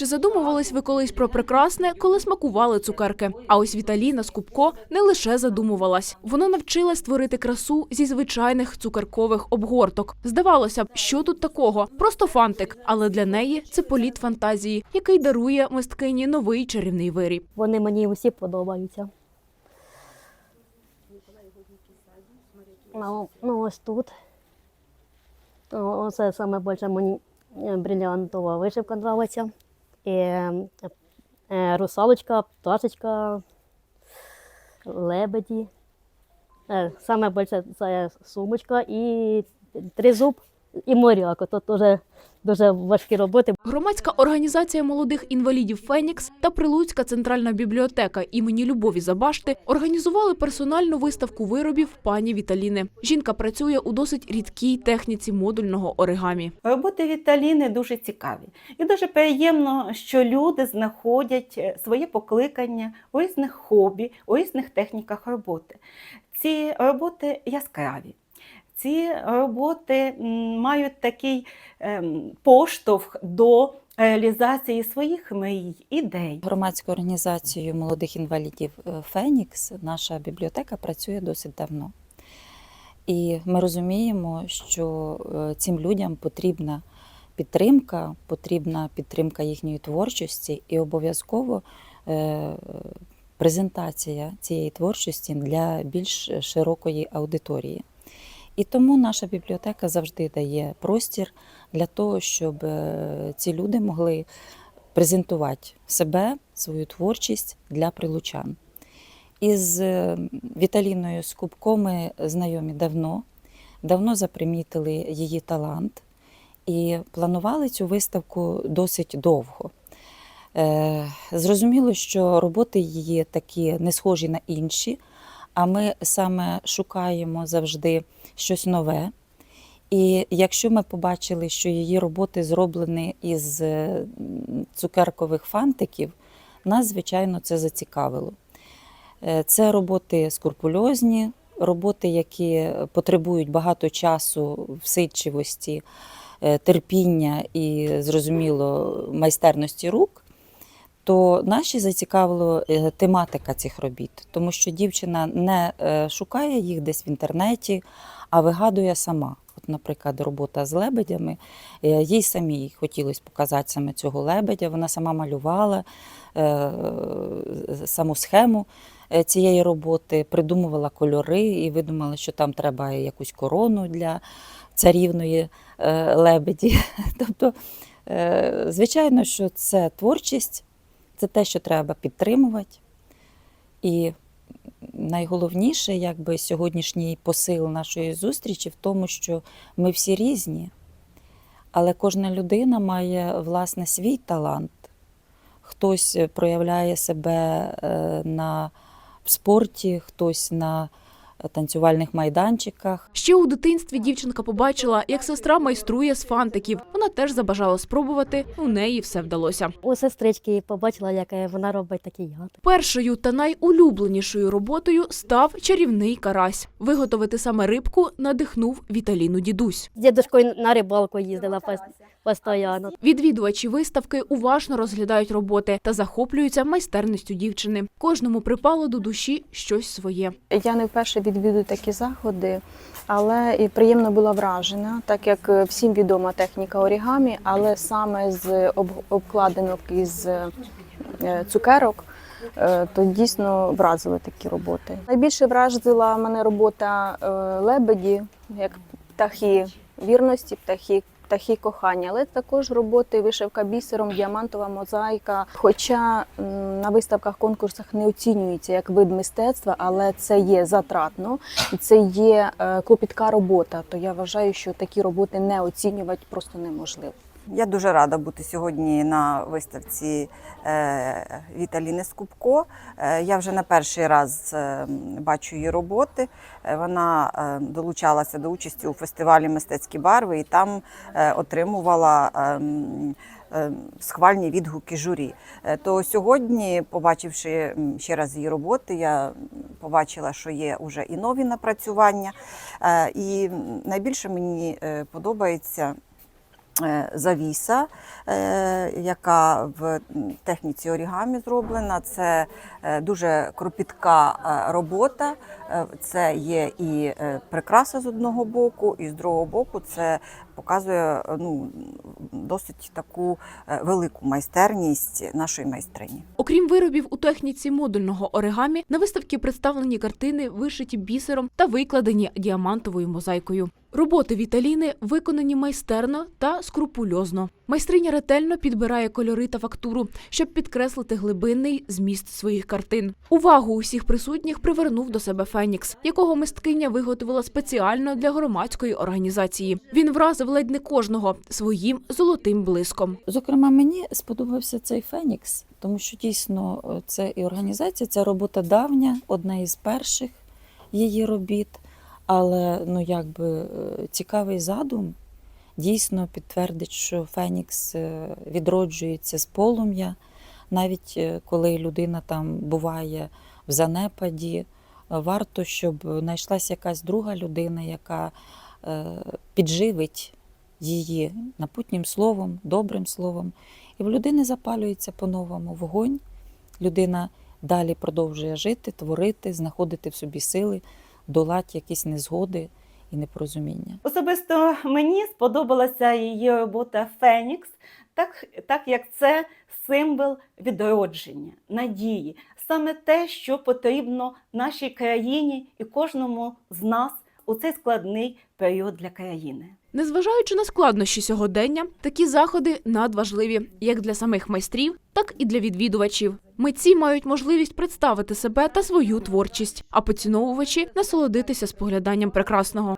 Чи задумувались ви колись про прекрасне, коли смакували цукерки? А ось Віталіна Скупко не лише задумувалась. Вона навчилась створити красу зі звичайних цукеркових обгорток. Здавалося б, що тут такого? Просто фантик. Але для неї це політ фантазії, який дарує мисткині новий чарівний виріб. Вони мені усі подобаються. Ну, ну ось тут. Оце саме більше мені е, брилянтова вишивка подобається. Е, русалочка, пташечка, лебеді. Е, Саме більше це сумочка і тризуб, і моряк. Тут дуже, дуже важкі роботи. Громадська організація молодих інвалідів Фенікс та Прилуцька центральна бібліотека імені Любові Забашти організували персональну виставку виробів пані Віталіни. Жінка працює у досить рідкій техніці модульного оригамі. Роботи Віталіни дуже цікаві. І дуже приємно, що люди знаходять е, своє покликання у різних хобі, у різних техніках роботи. Ці роботи яскраві. Ці роботи мають такий ем, поштовх до реалізації своїх мрій, ідей. Громадською організацією молодих інвалідів е, Фенікс наша бібліотека працює досить давно. І ми розуміємо, що е, цим людям потрібна підтримка, потрібна підтримка їхньої творчості і обов'язково е, презентація цієї творчості для більш широкої аудиторії. І тому наша бібліотека завжди дає простір для того, щоб е, ці люди могли презентувати себе, свою творчість для прилучан. Із е, Віталіною Скубко ми знайомі давно, давно запримітили її талант і планували цю виставку досить довго. Е, Зрозуміло, що роботи її такі не схожі на інші, а ми саме шукаємо завжди щось нове. І якщо ми побачили, що її роботи зроблені із е, цукеркових фантиків, нас, звичайно, це зацікавило. Е, Це роботи скрупульозні, роботи, які потребують багато часу, всидчивості, е, терпіння і, зрозуміло, майстерності рук. То наші зацікавила е, тематика цих робіт, тому що дівчина не е, шукає їх десь в інтернеті, а вигадує сама. От, наприклад, робота з лебедями. е, Їй самій хотілося показати саме цього лебедя. Вона сама малювала саму схему цієї роботи, придумувала кольори і видумала, що там треба якусь корону для царівної лебеді. Тобто, звичайно, що це творчість, це те, що треба підтримувати. І найголовніше, якби сьогоднішній посил нашої зустрічі в тому, що ми всі різні, але кожна людина має власне свій талант. Хтось е, проявляє себе е, на в спорті, хтось на танцювальних майданчиках. Ще у дитинстві дівчинка побачила, як сестра майструє з фантиків. Вона теж забажала спробувати. У неї все вдалося. У сестрички побачила, як вона робить такі ягоди. Першою та найулюбленішою роботою став чарівний карась. Виготовити саме рибку надихнув Віталіну дідусь. З дідушкою на рибалку їздила пос- постійно. Відвідувачі виставки уважно розглядають роботи та захоплюються майстерністю дівчини. Кожному припало до душі щось своє. Я не вперше відвідую такі заходи, але і приємно була вражена, так як е, всім відома техніка орігамі, але саме з об- обкладинок із е, цукерок. е, То дійсно вразили такі роботи. Найбільше вразила мене робота лебеді, як птахи вірності, птахи, птахи кохання, але також роботи вишивка бісером, діамантова мозаїка. Хоча на виставках, конкурсах не оцінюється як вид мистецтва, але це є затратно і це є е, клопітка робота. То я вважаю, що такі роботи не оцінювати просто неможливо. Я дуже рада бути сьогодні на виставці е, Віталіни Скупко. Е, Я вже на перший раз е, бачу її роботи. Вона долучалася до участі у фестивалі Мистецькі барви і там отримувала е, е, схвальні відгуки журі. То сьогодні, побачивши ще раз її роботи, я побачила, що є вже і нові напрацювання. І найбільше мені подобається завіса, е, яка в техніці орігамі зроблена. Це е, дуже кропітка е, робота. Е, Це є і е, прикраса з одного боку, і з другого боку це показує е, ну, досить таку е, велику майстерність нашої майстрині. Окрім виробів у техніці модульного оригамі, на виставці представлені картини, вишиті бісером та викладені діамантовою мозаїкою. Роботи Віталіни виконані майстерно та скрупульозно. Майстриня ретельно підбирає кольори та фактуру, щоб підкреслити глибинний зміст своїх картин. Увагу усіх присутніх привернув до себе Фенікс, якого мисткиня виготовила спеціально для громадської організації. Він вразив ледь не кожного своїм золотим блиском. Зокрема, мені сподобався цей Фенікс, тому що дійсно е, це і організація, це робота давня, одна із перших її робіт. Але ну якби е, цікавий задум дійсно підтвердить, що Фенікс е, відроджується з полум'я, навіть е, коли людина там буває в занепаді. Варто, щоб знайшлася якась друга людина, яка підживить її напутнім словом, добрим словом. І в людини запалюється по-новому вогонь. Людина далі продовжує жити, творити, знаходити в собі сили, долати якісь незгоди і непорозуміння. Особисто мені сподобалася її робота Фенікс, так, так як це символ відродження, надії, саме те, що потрібно нашій країні і кожному з нас у цей складний період для країни. Незважаючи на складнощі сьогодення, такі заходи надважливі як для самих майстрів, так і для відвідувачів. Митці мають можливість представити себе та свою творчість, а поціновувачі насолодитися спогляданням прекрасного.